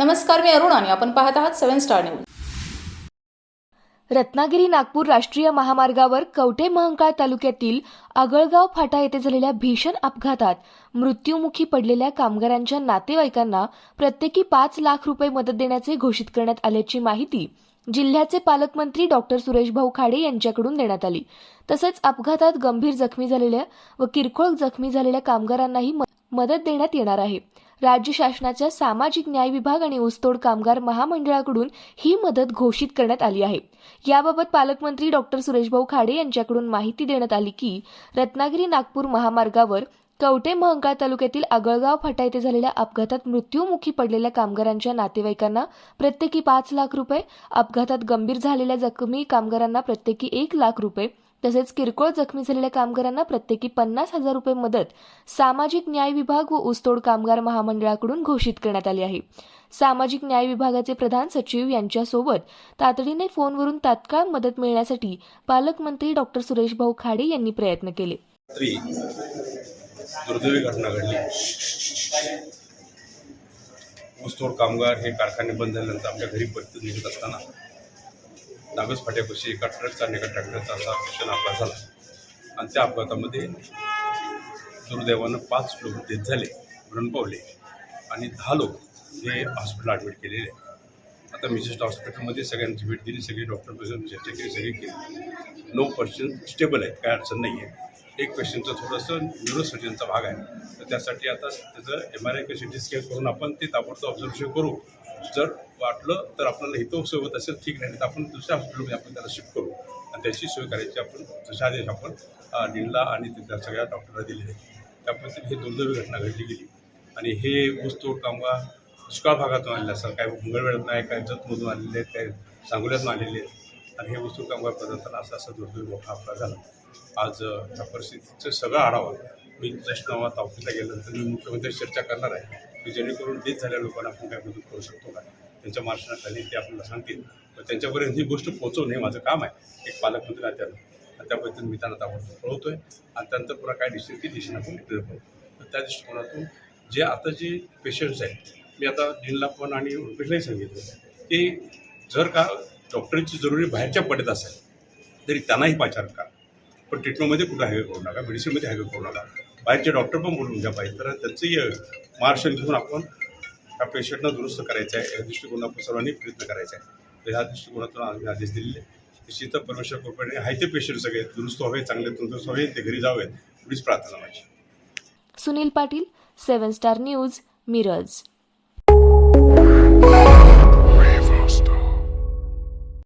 नमस्कार मी अरुण आणि आपण पाहत आहात seven star news. Ratnagiri Nagpur राष्ट्रीय महामार्गावर कवठे महंकाळ तालुक्यातील आगळगाव फाटा येथे झालेल्या भीषण अपघातात मृत्यूमुखी पडलेल्या कामगारांच्या नातेवाईकांना प्रत्येकी पाच लाख रुपये मदत देण्याचे घोषित करण्यात आल्याची माहिती जिल्ह्याचे पालकमंत्री डॉक्टर सुरेशभाऊ खाडे यांच्याकडून देण्यात आली. तसंच अपघातात गंभीर जखमी झालेल्या व किरकोळ जखमी झालेल्या कामगारांनाही मदत देण्यात येणार आहे. राज्य शासनाच्या सामाजिक न्याय विभाग आणि ऊसतोड कामगार महामंडळाकडून ही मदत घोषित करण्यात आली आहे. याबाबत पालकमंत्री डॉक्टर सुरेशभाऊ खाडे यांच्याकडून माहिती देण्यात आली की रत्नागिरी नागपूर महामार्गावर कवठे महंकाळ तालुक्यातील आगळगाव फाटा येथे झालेल्या अपघातात मृत्यूमुखी पडलेल्या कामगारांच्या नातेवाईकांना प्रत्येकी पाच लाख रुपये अपघातात गंभीर झालेल्या जखमी कामगारांना प्रत्येकी एक लाख रुपये तसेच किरकोळ जखमी झालेल्या कामगारांना प्रत्येकी पन्नास हजार रुपये मदत सामाजिक न्याय विभाग व ऊसतोड कामगार महामंडळाकडून घोषित करण्यात आली आहे. सामाजिक न्याय विभागाचे प्रधान सचिव यांच्यासोबत तातडीने फोनवरून तात्काळ मदत मिळण्यासाठी पालकमंत्री डॉक्टर सुरेशभाऊ खाडे यांनी प्रयत्न केले. दुर्दैवी घटना घडली. ऊसतोड कामगार हे कारखाने बंद झाल्यानंतर आपल्या घरी परत निघत असताना नागस फाट्यापाशी एका ट्रकचा आणि एका ट्रॅक्टरचा असा भीषण अपघात झाला. आणि त्या अपघातामध्ये दुर्दैवानं पाच लोक डेथ झाले मरण पावले आणि दहा लोक हे हॉस्पिटल ॲडमिट केलेले आहे आता मिसेस्ट हॉस्पिटलमध्ये सगळ्यांची भेट दिली सगळे डॉक्टर चर्चा केली सगळी केली. नो पर्सेंट स्टेबल आहेत काय अडचण नाही आहे एक पेशंटचं थोडंसं न्यूरोसर्जनचा भाग आहे. तर त्यासाठी आता त्याचं M R I C T scan करून आपण ते ताबडतोब ऑब्झर्वेशन करू. जर वाटलं तर आपल्याला हितो सोबत असेल ठीक नाही तर आपण दुसऱ्या हॉस्पिटलमध्ये आपण त्याला शिफ्ट करू. आणि त्याची सोय करायची आपण जशा आदेश आपण अं, आणि त्या सगळ्या डॉक्टरला दिलेले आहेत. त्या पद्धतीने ही दुर्दैवी घटना घडली गेली. आणि हे ऊसतोड कामगार दुष्काळ भागातून आलेले असतात. काही मंगळवेळातून नाही काही जतमधून आलेले आहेत काही सांगोल्यातून आलेले आहेत. आणि हे वस्तू कामगार पदार्थाला असा असा दुर्दैव मोठा आपला झाला. आज ह्या परिस्थितीचा सगळा आढावा. मी जस्ट नावात ऑफिसला गेल्यानंतर मी मुख्यमंत्री चर्चा करणार आहे. की जेणेकरून डेथ झालेल्या लोकांना आपण काय मदत करू शकतो का? त्यांच्या मार्गदर्शनाखाली ते आपल्याला सांगतील. तर त्यांच्यापर्यंत ही गोष्ट पोहोचवणे हे माझं काम आहे. एक पालकमंत्री नात्यानं आणि त्याबद्दल मी त्यांना ताबडतोब कळवतोय आणि त्यानंतर पुन्हा काय डिसिजन ती डिसिजन आपण डिक्लेअर करू. तर त्या दृष्टिकोनातून जे आता जे पेशंट्स आहेत मी आता डीनला पण आणि रुपेशलाही सांगितलं की जर का डॉक्टरची जरुरी बाहेरच्या पडत असेल तरी त्यांनाही पाचार करा. पण ट्रीटमेंटमध्ये कुठं हॅवे करू नका मेडिसिनमध्ये हॅवे करू नका. बाहेरचे डॉक्टर पण बोलून घ्या पाहिजे तर त्यांचंही मार्गदर्शन घेऊन आपण त्या पेशंटना दुरुस्त करायचं आहे. या दृष्टिकोनातून आपण सर्वांनी प्रयत्न करायचा आहे. तर ह्या दृष्टिकोनातून आम्ही आदेश दिलेले निश्चित परमेश्वर कृपेने आहे ते पेशंट सगळे दुरुस्त व्हावे चांगले तंदुरुस्त व्हावे ते घरी जावेत एवढीच प्रार्थना माझी. Sunil Patil seven star news Miraj.